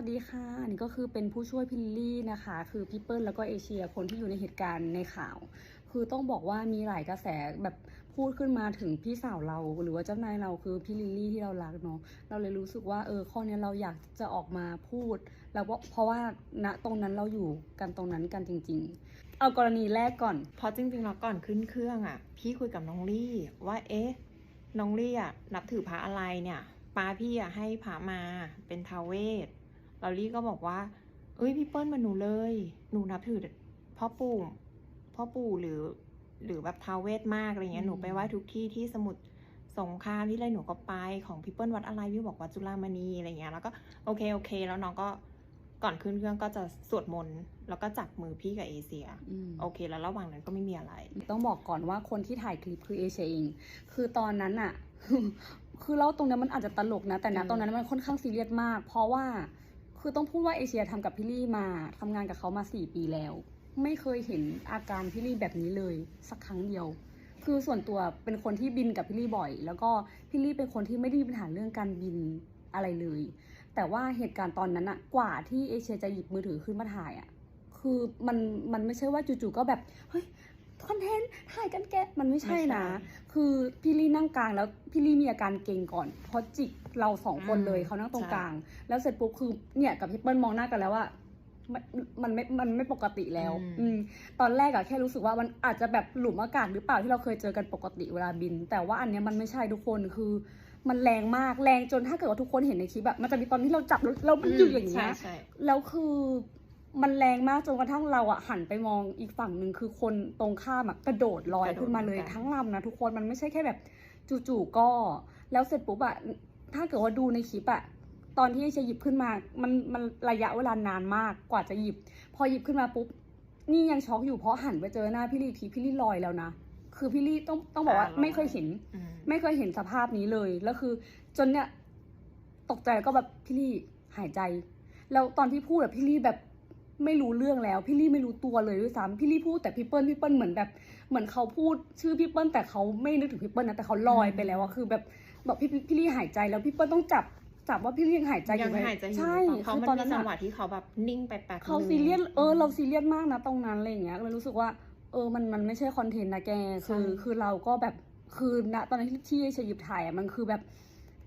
สวัสดีค่ะนี่ก็คือเป็นผู้ช่วยพิลลี่นะคะ คือพี่เปิ้ลแล้วก็เอเชียคนที่อยู่ในเหตุการณ์ในข่าว คือต้องบอกว่ามีหลายกระแสแบบพูดขึ้นมาถึงพี่สาวเรา หรือว่าเจ้านายเราคือพี่ลิลลี่ที่เรารักเนาะเราเลยรู้สึกว่าเออข้อนี้เราอยากจะออกมาพูด แล้วก็เพราะว่าณตรงนั้นเราอยู่กันตรงนั้นกันจริง ๆ เอากรณีแรกก่อน เพราะจริงๆแล้วก่อนขึ้นเครื่องอะ พี่คุยกับน้องลี่ว่าเอ๊ะน้องลี่อะนับถือพระอะไรเนี่ยป้าพี่อะให้พระมาเป็นทาวเว สเราลี่ก็บอกว่า เอ้ยพี่เปิ้ลมาหนูเลย หนูนับถือพ่อปู่พ่อปู่หรือ หรือแบบทาวเวสมากอะไรเงี้ยอืมหนูไปไหว้ทุกที่ที่สมุทรสงครามที่ไรหนูก็ไปของพี่เปิ้ลวัดอะไรพี่บอกวัดจุฬามณีอะไรเงี้ยแล้วก็โอเคโอเค แล้วน้องก็ก่อนขึ้นเครื่องก็จะสวดมนต์แล้วก็จับมือพี่กับเอเชียอืมโอเค แล้วระหว่างนั้นก็ไม่มีอะไร ต้องบอกก่อนว่าคนที่ถ่ายคลิปคือเอเชียเอง คือตอนนั้นอะคือเล่าตรงนั้นมันอาจจะตลกนะ แต่นะอืมตอนนั้นมันค่อนข้างซีเรียสมาก เพราะว่า คือต้องพูดว่าเอเชียทำกับพี่ลี่มาทำงานกับเขามาสี่ปีแล้ว ไม่เคยเห็นอาการพี่ลี่แบบนี้เลยสักครั้งเดียว คือส่วนตัวเป็นคนที่บินกับพี่ลี่บ่อย แล้วก็พี่ลี่เป็นคนที่ไม่ได้มีปัญหาเรื่องการบินอะไรเลย แต่ว่าเหตุการณ์ตอนนั้นอะกว่าที่เอเชียจะหยิบมือถือขึ้นมาถ่ายอะคือมันมันไม่ใช่ว่าจู่ๆก็แบบเฮ้ย คอนเทนต์ถ่ายกันแกะมันไม่ใช่นะไม่ใช่คือพี่ลี่นั่งกลางแล้วพี่ลี่มีอาการเกรงก่อนเพราะจิกเราสองคนเลยอืมเขานั่งตรงใช่กลาง แล้วเสร็จปุ๊บคือเนี่ยกับพี่เปิ้ลมองหน้ากันแล้วว่ามันมันไม่ มันไม่ปกติแล้ว อืมตอนแรกอะแค่รู้สึกว่ามันอาจจะแบบหลุมอากาศหรือเปล่าที่เราเคยเจอกันปกติเวลาบิน แต่ว่าอันเนี้ยมันไม่ใช่ทุกคนคือ มันแรงมากแรงจนถ้าเกิดว่าทุกคนเห็นในคลิปอะมันจะมีตอนที่เราจับแล้วเรามันอยู่อย่างเงี้ยใช่ใช่แล้วคือ มันแรงมากจนกระทั่งเราอะหันไปมองอีกฝั่งหนึ่งคือคนตรงข้ามอะกระโดดลอยขึ้นมาเลยทั้งลำนะทุกคนมันไม่ใช่แค่แบบจู่ๆก็แล้วเสร็จปุ๊บอะถ้าเกิดว่าดูในคลิปอะตอนที่จะหยิบขึ้นมามันมันระยะเวลานานมากกว่าจะหยิบ พอหยิบขึ้นมาปุ๊บนี่ยังช็อกอยู่เพราะหันไปเจอหน้าพี่ลี่อีกทีพี่ลี่ลอยแล้วนะคือพี่ลี่ต้องต้องบอกว่าตาลอย ไม่เคยเห็น อืม ไม่เคยเห็นสภาพนี้เลย แล้วคือจนเนี่ย ตกใจแล้วก็แบบพี่ลี่หายใจ แล้วตอนที่พูดแบบพี่ลี่แบบ ไม่รู้เรื่องแล้วพี่ลี่ไม่รู้ตัวเลยด้วยซ้ำพี่ลี่พูดแต่พี่เปิ้ลพี่เปิ้ลเหมือนแบบเหมือนเขาพูดชื่อพี่เปิ้ลแต่เขาไม่นึกถึงพี่เปิ้ลนะแต่เขาลอยไปแล้วอะคือแบบบอกพี่พี่พี่ลี่หายใจแล้วพี่เปิ้ลต้องจับจับว่าพี่ลี่ยังหายใจอยังยู่ไหมหายใจอยู่ใช่เพราะคือมันตอนมีนั้นจังอะหวะที่เขาแบบนิ่งไปแป๊บเขานึงซีเรียสเออเราซีเรียสมากนะตรงนั้นอะไรอย่างเงี้ยเลยรู้สึกว่าเออมันมันไม่ใช่คอนเทนต์นะแกคือใช่คือเราก็แบบคือณตอนนั้นที่ที่ชยิบถ่ายอะมันคือแบบ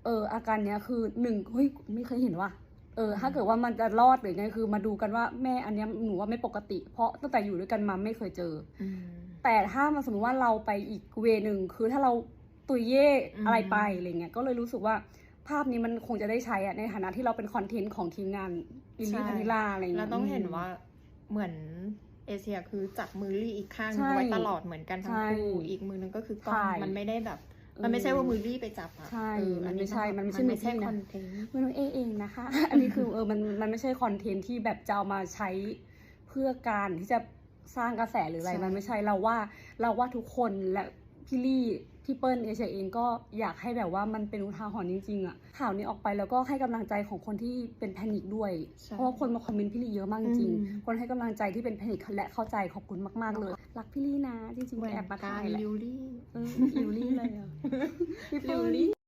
เอออาการเนี้ยคือหนึ่งเฮ้ยไม่เคยเห็นว่ะ เออถ้าเกิดว่ามันจะรอดหรือไงคือ มาดูกันว่าแม่อันเนี้ยหนูว่าไม่ปกติ เพราะตั้งแต่อยู่ด้วยกันมาไม่เคยเจออืมแต่ถ้ามันสมมติว่าเราไปอีกเวหนึ่งคือถ้าเราตุยเย่อืมอะไรไปอะไรเงี้ยก็เลยรู้สึกว่าภาพนี้มันคงจะได้ใช้อะในฐานะที่เราเป็นคอนเทนต์ของทีมงานลิลลี่ธนิลาอะไรเงี้ยเราต้องเห็นมว่าเหมือนเอเชียคือจับมือลี่อีกข้างหใช่นึ่งไว้ตลอดเหมือนกันทั้งคู่ใช่อีกมือนึงก็คือกล้องใช่มันไม่ได้แบบ มันไม่ใช่ว่ามือลี่ไปจับอะใช่เออมันอัไม่ใช่มันไม่ใช่ไม่ใช่มือพี่นะคอนเทนต์มันเองเองนะคะ อันนี้คือเออมันมันไม่ใช่คอนเทนต์ที่แบบจะเอามาใช้เพื่อการที่จะสร้างกระแสหรืออะไรใช่มันไม่ใช่เราว่าเราว่าทุกคนและพี่ลี่ พี่เปิ้ลเอเชียเองก็อยากให้แบบว่ามันเป็นอุทาหรณ์จริงๆอะข่าวนี้ออกไปแล้วก็ให้กำลังใจของคนที่เป็นแพนิคด้วยใช่เพราะว่าคนมาคอมเมนต์พี่ลี่เยอะมากจริงอืมๆคนให้กำลังใจที่เป็นแพนิคและเข้าใจขอบคุณมากๆเลย รักพี่ลี่นะจริงๆเหมือนแอบมากัถ่านยแหละลิวลี่เออลิวลี่เลยอะพี่เปิ้ลิวลลี่